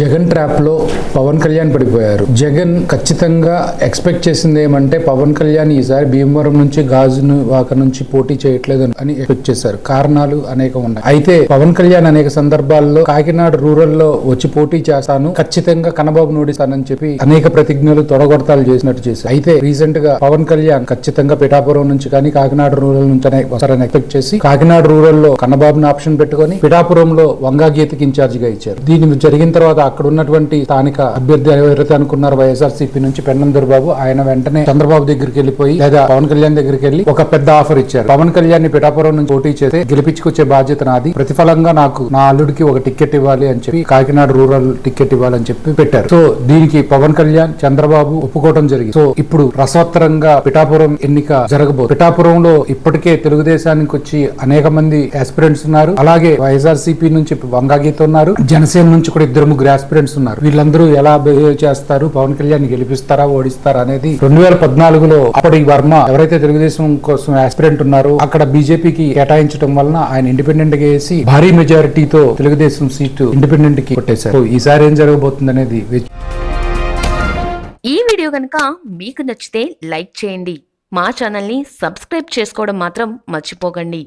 జగన్ ట్రాప్లో పవన్ కళ్యాణ్ పడిపోయారు. జగన్ ఖచ్చితంగా ఎక్స్పెక్ట్ చేసింది ఏమంటే పవన్ కళ్యాణ్ ఈసారి భీమవరం నుంచి గాజును వాక నుంచి పోటీ చేయట్లేదు అని ఎక్స్పెక్ట్ చేశారు. కారణాలు అనేక ఉన్నాయి. అయితే పవన్ కళ్యాణ్ అనేక సందర్భాల్లో కాకినాడ రూరల్లో వచ్చి పోటీ చేస్తాను ఖచ్చితంగా కనబాబు నోడిస్తానని చెప్పి అనేక ప్రతిజ్ఞలు తొడగొడతాలు చేసినట్టు చేశారు. అయితే రీసెంట్గా పవన్ కళ్యాణ్ ఖచ్చితంగా పిఠాపురం నుంచి కానీ కాకినాడ రూరల్ నుంచి వస్తారని ఎక్స్పెక్ట్ చేసి కాకినాడ రూరల్లో కన్నబాబును ఆప్షన్ పెట్టుకొని పిఠాపురంలో వంగా గీతకి ఇన్ఛార్జ్గా ఇచ్చారు. దీని జరిగిన తర్వాత అక్కడ ఉన్నటువంటి స్థానిక అభ్యర్థి ఎవరైతే అనుకున్నారు వైఎస్ఆర్సీపీ నుంచి పెన్నందర్ బాబు ఆయన వెంటనే చంద్రబాబు దగ్గరికి వెళ్ళిపోయి లేదా పవన్ కళ్యాణ్ దగ్గరికి వెళ్ళి ఒక పెద్ద ఆఫర్ ఇచ్చారు. పవన్ కళ్యాణ్ని పిఠాపురం నుంచి పోటీ చేస్తే గెలిపించుకొచ్చే బాధ్యత నాది. ప్రతిఫలంగా నాకు నా అల్లుడికి ఒక టికెట్ ఇవ్వాలి అని చెప్పి కాకినాడ రూరల్ టికెట్ ఇవ్వాలని చెప్పి పెట్టారు. సో దీనికి పవన్ కళ్యాణ్ చంద్రబాబు ఒప్పుకోవడం జరిగింది. సో ఇప్పుడు రసవత్తరంగా పిఠాపురం ఎన్నిక జరగబోతుంది పిఠాపురంలో ఇప్పటికే తెలుగుదేశానికి వచ్చి అనేక మంది ఆస్పిరెంట్స్ ఉన్నారు. అలాగే వైఎస్ఆర్సీపీ నుంచి వంగాగీత ఉన్నారు. జనసేన నుంచి కూడా ఇద్దరు ముగ్గురు ఆస్పిరెంట్స్ ఉన్నారు. వీళ్ళందరూ ఎలా బిహేవ్ చేస్తారు? పవన్ కళ్యాణ్ గెలిపిస్తారా ఓడిస్తారా అనేది రెండు వేల పద్నాలుగులో అప్పటి వర్మ ఎవరైతే తెలుగుదేశం కోసం ఆస్పిరెంట్ ఉన్నారో అక్కడ బీజేపీకి కేటాయించడం వలన ఆయన ఇండిపెండెంట్గా వేసి భారీ మెజారిటీతో తెలుగుదేశం సీటు ఇండిపెండెంట్కి కొట్టేశారు. ఈసారి ఏం జరగబోతుంది అనేది ఈ వీడియో కనుక మీకు నచ్చితే లైక్ చేయండి. మా ఛానల్ని సబ్స్క్రైబ్ చేసుకోవడం మాత్రం మర్చిపోకండి.